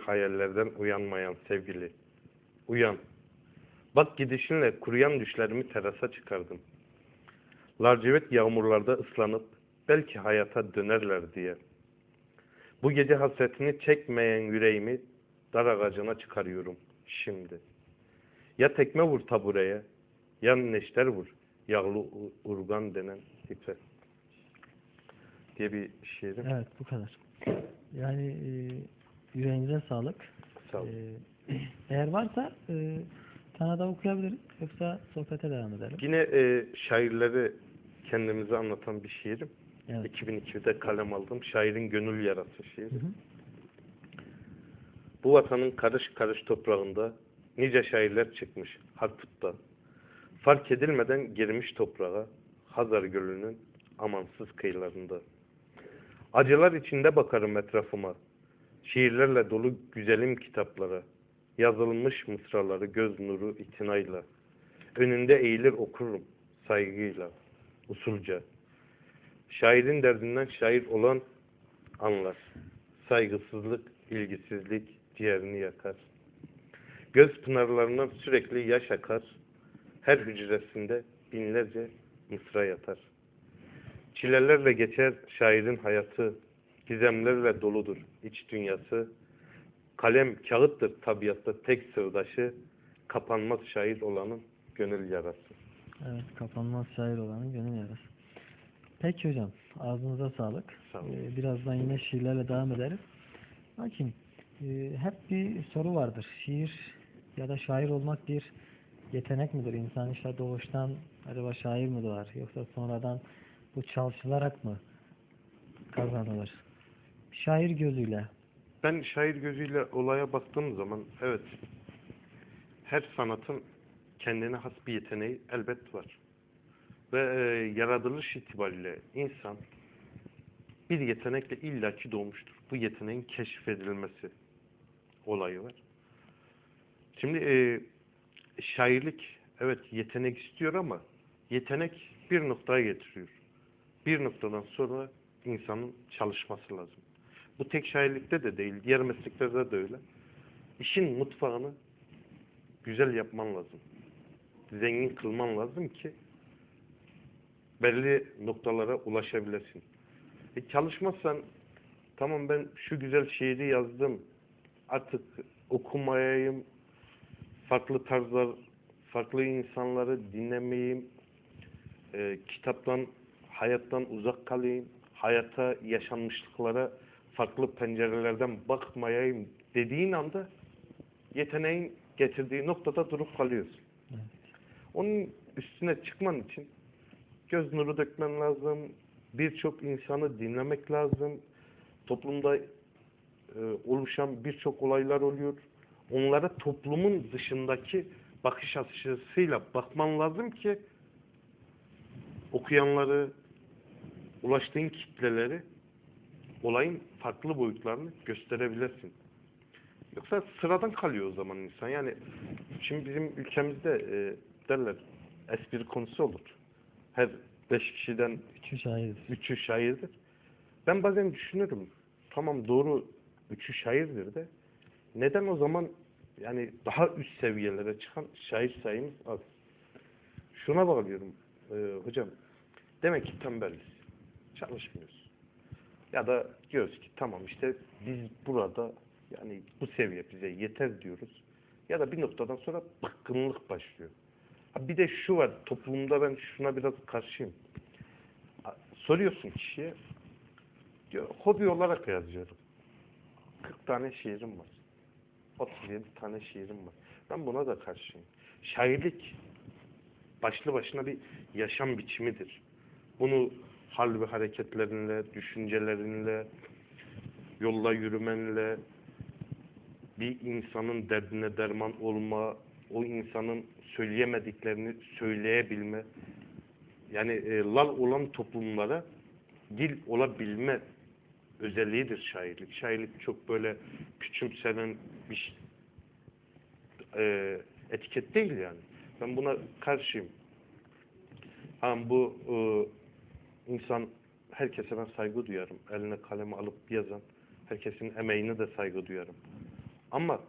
hayallerden uyanmayan sevgili. Uyan. Bak gidişinle kuruyan düşlerimi terasa çıkardım. Lacivert yağmurlarda ıslanıp belki hayata dönerler diye. Bu gece hasretini çekmeyen yüreğimi dar ağacına çıkarıyorum şimdi. Ya tekme vur tabureye, ya neşter vur yağlı urgan denen ipe. Diye bir şiirim. Evet bu kadar. Yani e, yüreğinize sağlık. Sağ olun. E, eğer varsa e, daha okuyabiliriz. Yoksa sohbete devam edelim. Yine e, şairleri kendimize anlatan bir şiirim. Evet. 2002'de kalem aldım. Şairin gönül yarası şiiri. Hı hı. Bu vatanın karış karış toprağında nice şairler çıkmış Harput'ta. Fark edilmeden girmiş toprağa Hazar Gölü'nün amansız kıyılarında. Acılar içinde bakarım etrafıma. Şiirlerle dolu güzelim kitaplara. Yazılmış mısraları göz nuru itinayla. Önünde eğilir okurum saygıyla, usulca. Şairin derdinden şair olan anlar. Saygısızlık, ilgisizlik ciğerini yakar. Göz pınarlarından sürekli yaş akar. Her hücresinde binlerce mısra yatar. Çilelerle geçer şairin hayatı. Gizemlerle doludur iç dünyası. Kalem kağıttır tabiatta tek sırdaşı. Kapanmaz şair olanın gönül yarası. Evet, kapanmaz şair olanın gönül yarası. Peki hocam, ağzınıza sağlık. Sağ olun. Ee, birazdan yine şiirlerle devam ederiz. Lakin e, hep bir soru vardır. Şiir ya da şair olmak bir yetenek midir? İnsan işte doğuştan acaba şair mi doğar? Yoksa sonradan bu çalışılarak mı kazanılır? Şair gözüyle. Ben şair gözüyle olaya baktığım zaman evet her sanatın kendine has bir yeteneği elbet var. Ve e, yaratılış itibariyle insan bir yetenekle illaki doğmuştur. Bu yeteneğin keşfedilmesi olayı var. Şimdi e, şairlik evet yetenek istiyor ama yetenek bir noktaya getiriyor. Bir noktadan sonra insanın çalışması lazım. Bu tek şairlikte de değil, diğer mesleklerde de öyle. İşin mutfağını güzel yapman lazım. Zengin kılman lazım ki belli noktalara ulaşabilesin. E çalışmazsan tamam ben şu güzel şiiri yazdım artık okumayayım farklı tarzlar farklı insanları dinlemeyeyim e, kitaptan hayattan uzak kalayım hayata yaşanmışlıklara farklı pencerelerden bakmayayım dediğin anda yeteneğin getirdiği noktada durup kalıyorsun. Evet. Onun üstüne çıkman için göz nuru dökmen lazım. Birçok insanı dinlemek lazım. Toplumda e, oluşan birçok olaylar oluyor. Onlara toplumun dışındaki bakış açısıyla bakman lazım ki okuyanları, ulaştığın kitleleri olayın farklı boyutlarını gösterebilirsin. Yoksa sıradan kalıyor o zaman insan. Yani şimdi bizim ülkemizde e, derler espri konusu olur. Her beş kişiden Üçü şairdir. üçü şairdir. Ben bazen düşünürüm. Tamam doğru üçü şairdir de neden o zaman yani daha üst seviyelere çıkan şair sayımız az. Şuna bağlıyorum e, hocam. Demek ki tembeliz. Çalışmıyoruz. Ya da diyoruz ki tamam işte biz burada yani bu seviye bize yeter diyoruz. Ya da bir noktadan sonra bıkkınlık başlıyor. Bir de şu var toplumda ben şuna biraz karşıyım. Soruyorsun kişiye diyor hobi olarak yazıyorum. 40 tane şiirim var. 37 tane şiirim var. Ben buna da karşıyım. Şairlik başlı başına bir yaşam biçimidir. Bunu hal ve hareketlerinle, düşüncelerinle, yolda yürümenle, bir insanın derdine derman olma, o insanın söyleyemediklerini söyleyebilme, yani e, lal olan toplumlara dil olabilme özelliğidir şairlik. Şairlik çok böyle küçümsenen bir e, etiket değil yani. Ben buna karşıyım. Ha bu e, insan herkese ben saygı duyarım. Eline kalemi alıp yazan herkesin emeğine de saygı duyarım. Ama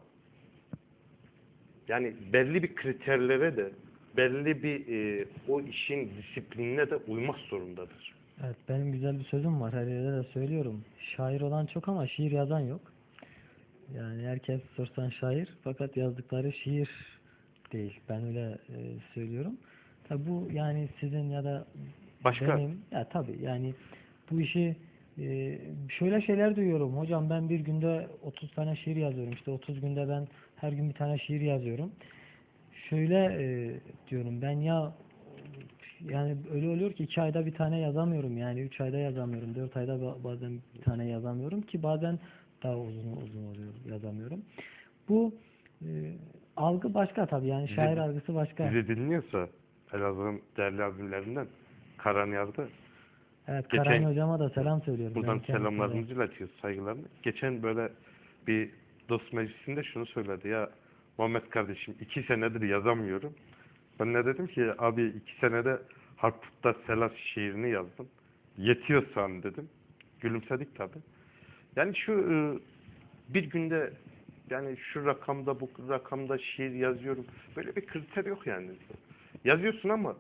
yani belli bir kriterlere de belli bir e, o işin disiplinine de uymak zorundadır. Evet benim güzel bir sözüm var her yerde de söylüyorum. Şair olan çok ama şiir yazan yok. Yani herkes sorsan şair fakat yazdıkları şiir değil. Ben öyle e, söylüyorum. Tabi bu yani sizin ya da Başka benim ya tabi yani bu işi e, şöyle şeyler duyuyorum. Hocam ben bir günde 30 tane şiir yazıyorum. İşte 30 günde ben her gün bir tane şiir yazıyorum. Şöyle e, diyorum ben ya yani öyle oluyor ki iki ayda bir tane yazamıyorum yani üç ayda yazamıyorum dört ayda ba- bazen bir tane yazamıyorum ki bazen daha uzun uzun oluyor yazamıyorum. Bu e, algı başka tabii yani Bizi- şair algısı başka. bizi dinliyorsa Elazığ'ın değerli abimlerinden Karanyar'da Evet geçen- Karan hocama da selam söylüyorum. Buradan Ben kendisine de. selamlarımızı iletiyoruz, saygılarını. Geçen böyle bir dost meclisinde şunu söyledi ya Muhammed kardeşim iki senedir yazamıyorum. Ben ne dedim ki abi iki senede Harput'ta Selas şiirini yazdım. Yetiyor san dedim. Gülümsedik tabi. Yani şu e, bir günde yani şu rakamda bu rakamda şiir yazıyorum. Böyle bir kriter yok yani. Yazıyorsun ama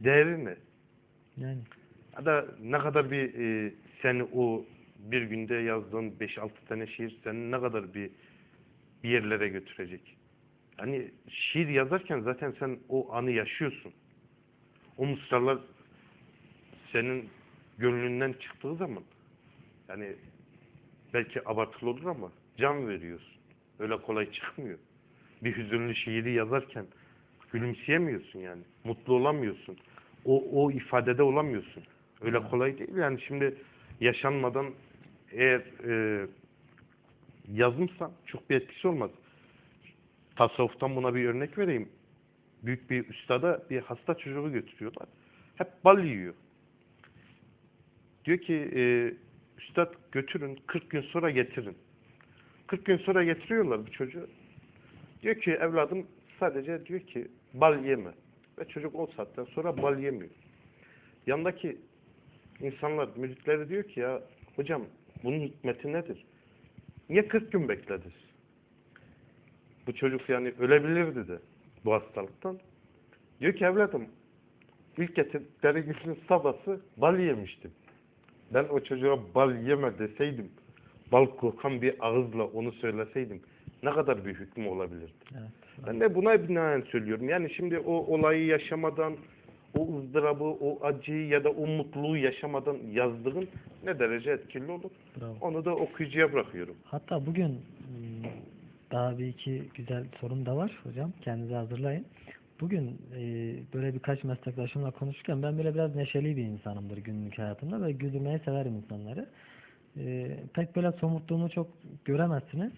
değeri ne? Yani Ya da ne kadar bir e, seni o bir günde yazdığın 5-6 tane şiir seni ne kadar bir bir yerlere götürecek. Hani şiir yazarken zaten sen o anı yaşıyorsun. O mısralar senin gönlünden çıktığı zaman yani belki abartılı olur ama can veriyorsun. Öyle kolay çıkmıyor. Bir hüzünlü şiiri yazarken gülümseyemiyorsun yani. Mutlu olamıyorsun. O, o ifadede olamıyorsun. Öyle kolay değil yani şimdi yaşanmadan eğer e, yazımsa çok bir etkisi olmaz. Tasavvuftan buna bir örnek vereyim. Büyük bir üstada bir hasta çocuğu götürüyorlar. Hep bal yiyor. Diyor ki e, üstad götürün 40 gün sonra getirin. 40 gün sonra getiriyorlar bu çocuğu. Diyor ki evladım sadece diyor ki bal yeme. Ve çocuk o saatten sonra bal yemiyor. Yandaki insanlar, müritleri diyor ki ya hocam bunun hikmeti nedir? Niye 40 gün beklediniz? Bu çocuk yani ölebilirdi de bu hastalıktan. Diyor ki evladım ilk getirdikleri günün sabahı bal yemiştim. Ben o çocuğa bal yeme deseydim, bal kokan bir ağızla onu söyleseydim ne kadar bir hükmü olabilirdi? evet. Ben de buna binaen söylüyorum. Yani şimdi o olayı yaşamadan, o ızdırabı, o acıyı ya da o mutluluğu yaşamadan yazdığın ne derece etkili olur? Bravo. Onu da okuyucuya bırakıyorum. Hatta bugün hmm, daha bir iki güzel sorum da var hocam. Kendinizi hazırlayın. Bugün e, böyle birkaç meslektaşımla konuşurken ben böyle biraz neşeli bir insanımdır günlük hayatımda ve güldürmeyi severim insanları. E, pek böyle somurtluğumu çok göremezsiniz.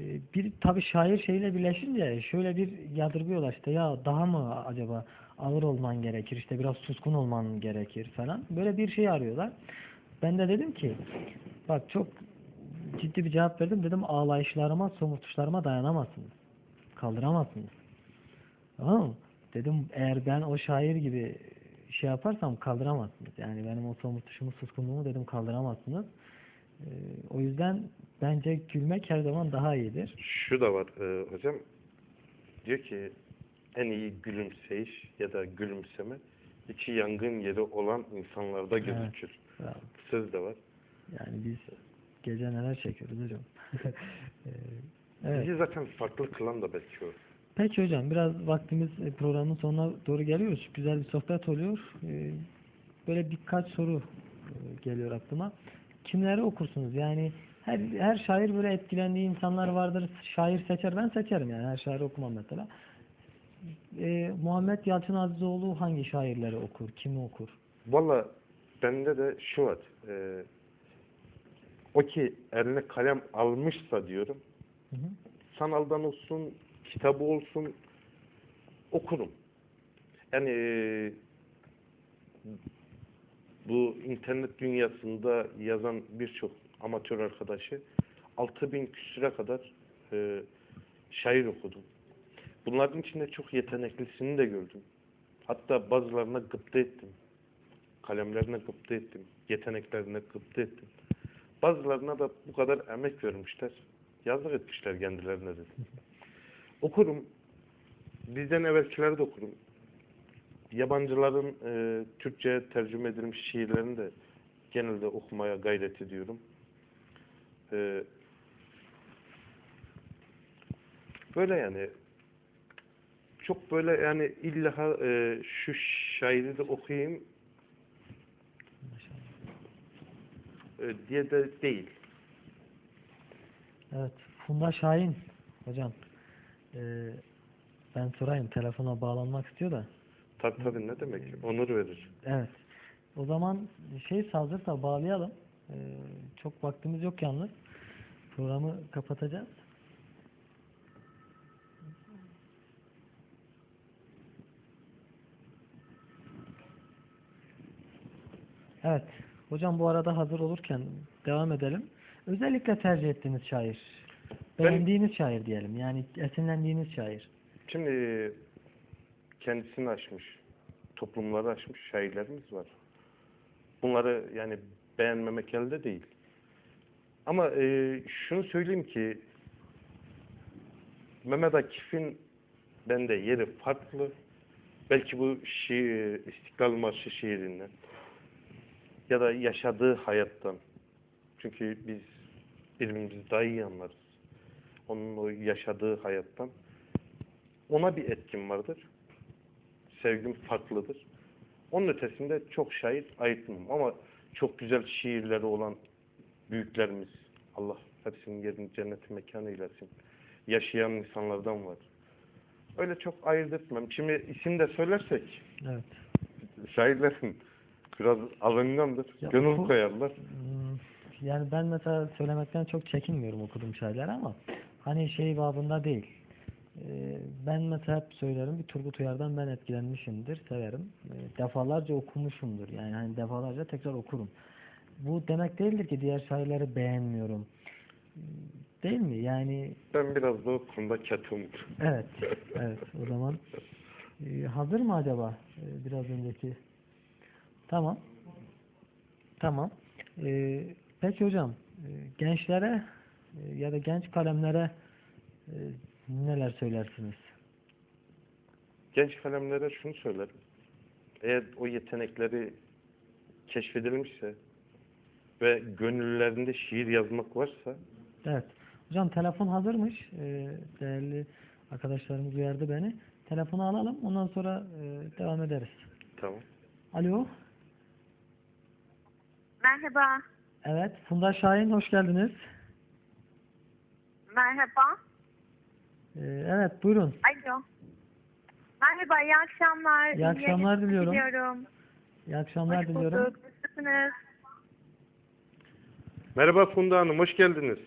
E, bir tabi şair şeyle birleşince şöyle bir yadırgıyorlar işte ya daha mı acaba ağır olman gerekir işte biraz suskun olman gerekir falan. Böyle bir şey arıyorlar. Ben de dedim ki bak çok ciddi bir cevap verdim. Dedim ağlayışlarıma, somurtuşlarıma dayanamazsınız. Kaldıramazsınız. Tamam mı? Dedim eğer ben o şair gibi şey yaparsam kaldıramazsınız. Yani benim o somurtuşumu, suskunluğumu dedim kaldıramazsınız. Ee, o yüzden bence gülmek her zaman daha iyidir. Şu da var e, hocam. Diyor ki en iyi gülümseyiş ya da gülümseme içi yangın yeri olan insanlarda Evet. gözükür. Bravo. Söz de var. Yani biz gece neler çekiyoruz hocam. Ee, evet. Bizi zaten farklı kılan da belki o. Peki hocam biraz vaktimiz e, programın sonuna doğru geliyoruz. Güzel bir sohbet oluyor. Ee, Böyle birkaç soru e, geliyor aklıma. Kimleri okursunuz? Yani her, her şair böyle etkilendiği insanlar vardır. Şair seçer. Ben seçerim yani. Her şairi okumam mesela. Ee, Muhammed Yalçın Azizoğlu hangi şairleri okur? Kimi okur? Valla bende de şu var. E, o ki eline kalem almışsa diyorum Hı hı. sanaldan olsun, kitabı olsun okurum. Yani e, bu internet dünyasında yazan birçok amatör arkadaşı 6000 küsüre kadar e, şair okudum. Bunların içinde çok yeteneklisini de gördüm. Hatta bazılarına gıpta ettim. Kalemlerine gıpta ettim. Yeteneklerine gıpta ettim. Bazılarına da bu kadar emek vermişler. Yazık etmişler kendilerine de. okurum. Bizden evvelkileri de okurum. Yabancıların e, Türkçe'ye tercüme edilmiş şiirlerini de genelde okumaya gayret ediyorum. E, böyle yani çok böyle yani illa e, şu şairi de okuyayım e, diye de değil. Evet. Funda Şahin hocam. Ee, ben sorayım telefona bağlanmak istiyor da. Tabii tabii ne demek? Onur verir. Evet. O zaman şey hazırsa bağlayalım. Ee, çok vaktimiz yok yalnız. Programı kapatacağız. Evet. Hocam bu arada hazır olurken devam edelim. Özellikle tercih ettiğiniz şair. Ben- Beğendiğiniz şair diyelim. Yani esinlendiğiniz şair. Şimdi kendisini aşmış, toplumları aşmış şairlerimiz var. Bunları yani beğenmemek elde değil. Ama e, şunu söyleyeyim ki Mehmet Akif'in bende yeri farklı. Belki bu şiir, İstiklal Marşı şiirinden ya da yaşadığı hayattan. Çünkü biz birbirimizi daha iyi anlarız. Onun o yaşadığı hayattan ona bir etkim vardır. Sevgim farklıdır. Onun ötesinde çok şair ayırtmam ama çok güzel şiirleri olan büyüklerimiz Allah hepsinin yerini cennet mekanı eylesin. Yaşayan insanlardan var. Öyle çok ayırt etmem. Şimdi isim de söylersek Evet. şairlerin biraz alıngandır. Ya Gönül bu- koyarlar. Hmm, Yani ben mesela söylemekten çok çekinmiyorum okuduğum şeyler ama hani şey babında değil. Ee, Ben mesela hep söylerim bir Turgut Uyar'dan ben etkilenmişimdir, severim. Ee, Defalarca okumuşumdur. Yani hani defalarca tekrar okurum. Bu demek değildir ki diğer şairleri beğenmiyorum. Değil mi? Yani Ben biraz da o konuda ketumdur. evet, evet. O zaman e, hazır mı acaba e, biraz önceki? Tamam. Tamam. E, peki hocam, gençlere ya da genç kalemlere neler söylersiniz? Genç kalemlere şunu söylerim. Eğer o yetenekleri keşfedilmişse ve gönüllerinde şiir yazmak varsa Evet. Hocam telefon hazırmış. E, değerli arkadaşlarımız uyardı beni. Telefonu alalım. Ondan sonra e, devam ederiz. tamam. Alo. Merhaba. Evet. Funda Şahin hoş geldiniz. Merhaba. E, evet buyurun. Alo. Merhaba, iyi akşamlar. İyi akşamlar diliyorum. diliyorum. İyi akşamlar Hoş diliyorum. bulduk. Nasılsınız? Merhaba Funda Hanım, hoş geldiniz.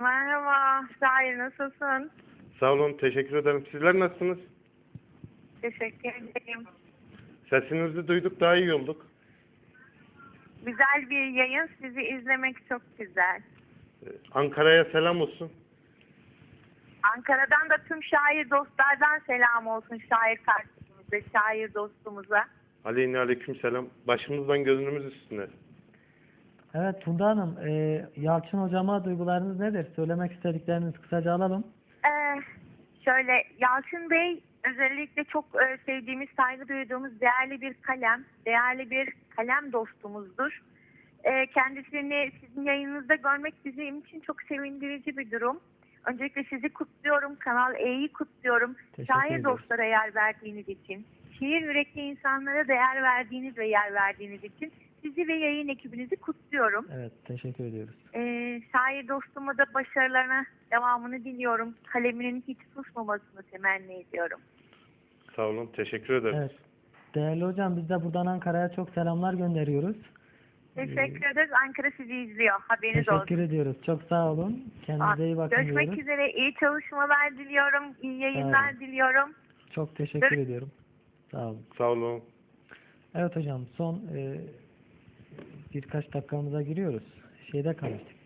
Merhaba. Şair nasılsın? Sağ olun, teşekkür ederim. Sizler nasılsınız? Teşekkür ederim. Sesinizi duyduk, daha iyi olduk. Güzel bir yayın. Sizi izlemek çok güzel. Ee, Ankara'ya selam olsun. Ankara'dan da tüm şair dostlardan selam olsun şair kardeşimize, şair dostumuza. Aleyhine aleyküm selam. Başımızdan gözümüz üstüne. Evet Funda Hanım, e, Yalçın hocama duygularınız nedir? Söylemek istediklerinizi kısaca alalım. Ee, şöyle Yalçın Bey özellikle çok e, sevdiğimiz, saygı duyduğumuz değerli bir kalem, değerli bir kalem dostumuzdur. Ee, kendisini sizin yayınınızda görmek bizim için çok sevindirici bir durum. Öncelikle sizi kutluyorum, Kanal E'yi kutluyorum. Şair ederiz. dostlara yer verdiğiniz için, şiir yürekli insanlara değer verdiğiniz ve yer verdiğiniz için sizi ve yayın ekibinizi kutluyorum. Evet, teşekkür ediyoruz. Ee, şair dostuma da başarılarına devamını diliyorum. Kaleminin hiç susmamasını temenni ediyorum. Sağ olun, teşekkür ederim. Evet. Değerli hocam biz de buradan Ankara'ya çok selamlar gönderiyoruz. Teşekkür ederiz. Ankara sizi izliyor. Haberiniz Teşekkür olsun. ediyoruz. Çok sağ olun. Kendinize iyi bakın Görüşmek diyoruz. üzere. İyi çalışmalar diliyorum. İyi yayınlar olun. diliyorum. Çok teşekkür Görüş- ediyorum. Sağ olun. Sağ olun. Evet hocam son e, birkaç dakikamıza giriyoruz. Şeyde kalmıştık.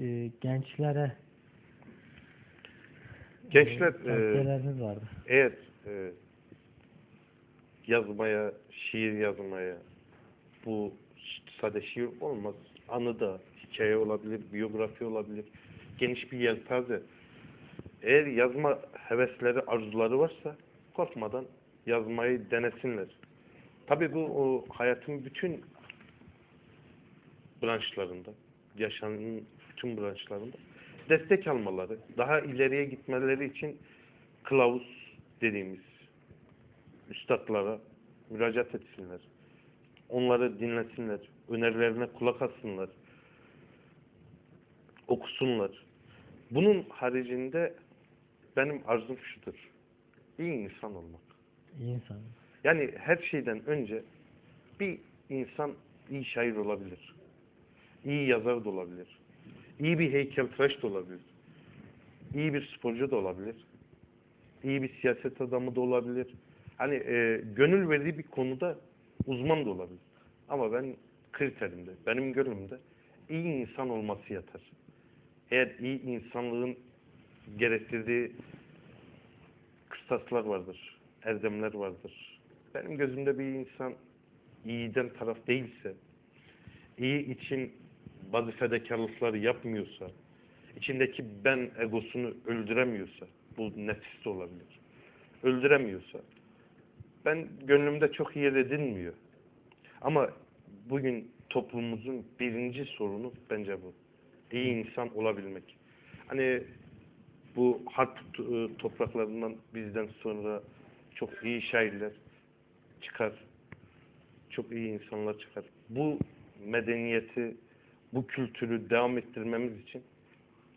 E, gençlere Gençler, e, e, tavsiyeleriniz vardı. eğer e, yazmaya, şiir yazmaya, bu ş- sade şiir olmaz, anıda, hikaye olabilir, biyografi olabilir, geniş bir yelpaze. Eğer yazma hevesleri, arzuları varsa korkmadan yazmayı denesinler. Tabii bu o hayatın bütün branşlarında, yaşamın bütün branşlarında destek almaları, daha ileriye gitmeleri için kılavuz dediğimiz üstadlara müracaat etsinler. Onları dinlesinler, önerilerine kulak assınlar, okusunlar. Bunun haricinde benim arzum şudur. İyi insan olmak. İyi insan. Yani her şeyden önce bir insan iyi şair olabilir. İyi yazar da olabilir. İyi bir heykeltıraş da olabilir. İyi bir sporcu da olabilir. İyi bir siyaset adamı da olabilir. Hani e, gönül verdiği bir konuda uzman da olabilir. Ama ben kriterimde, benim gönlümde iyi insan olması yatar. Eğer iyi insanlığın gerektirdiği kıstaslar vardır, erdemler vardır. Benim gözümde bir insan iyiden taraf değilse, iyi için bazı fedakarlıklar yapmıyorsa, içindeki ben egosunu öldüremiyorsa, bu nefis de olabilir, öldüremiyorsa, ben gönlümde çok yer edinmiyor. Ama bugün toplumumuzun birinci sorunu bence bu. İyi insan olabilmek. Hani bu harp e, topraklarından bizden sonra çok iyi şairler çıkar. Çok iyi insanlar çıkar. Bu medeniyeti, bu kültürü devam ettirmemiz için.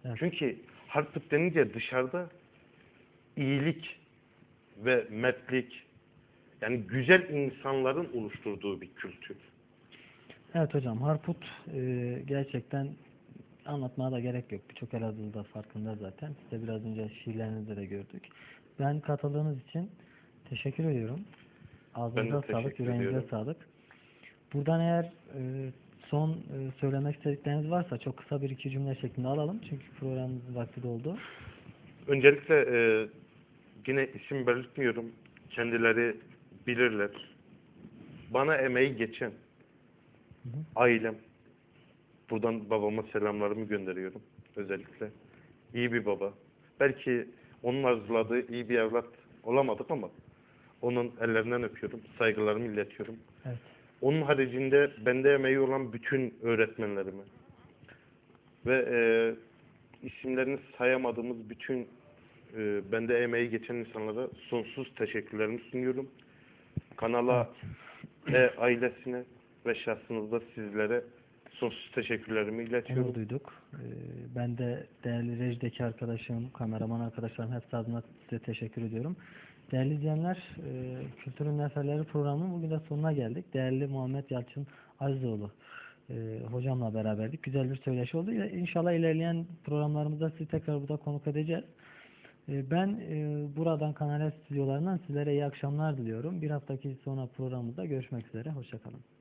Evet. Çünkü harp denince dışarıda iyilik ve mertlik yani güzel insanların oluşturduğu bir kültür. Evet hocam Harput e, gerçekten anlatmaya da gerek yok. Birçok Elazığlı da farkında zaten. Size biraz önce şiirlerinizde de gördük. Ben katıldığınız için teşekkür ediyorum. Ağzınıza sağlık, yüreğinize sağlık. Buradan eğer e, son e, söylemek istedikleriniz varsa çok kısa bir iki cümle şeklinde alalım. Çünkü programımızın vakti doldu. Öncelikle e, yine isim belirtmiyorum. Kendileri bilirler. Bana emeği geçen Hı hı. ailem. Buradan babama selamlarımı gönderiyorum özellikle. İyi bir baba. Belki onun arzuladığı iyi bir evlat olamadık ama onun ellerinden öpüyorum. Saygılarımı iletiyorum. Evet. Onun haricinde bende emeği olan bütün öğretmenlerime ve e, isimlerini sayamadığımız bütün e, bende emeği geçen insanlara sonsuz teşekkürlerimi sunuyorum. Kanala ve ailesine ve şahsınızda sizlere sonsuz teşekkürlerimi iletiyorum. duyduk. Ee, ben de değerli rejideki arkadaşım, kameraman arkadaşlarım hepsi adına size teşekkür ediyorum. Değerli izleyenler, e, Kültürün Neferleri programının bugün de sonuna geldik. Değerli Muhammed Yalçın Azizoğlu e, hocamla beraberdik. Güzel bir söyleşi oldu. İnşallah ilerleyen programlarımızda sizi tekrar burada konuk edeceğiz. E, ben e, buradan Kanal stüdyolarından sizlere iyi akşamlar diliyorum. Bir haftaki sonra programımızda görüşmek üzere. Hoşçakalın.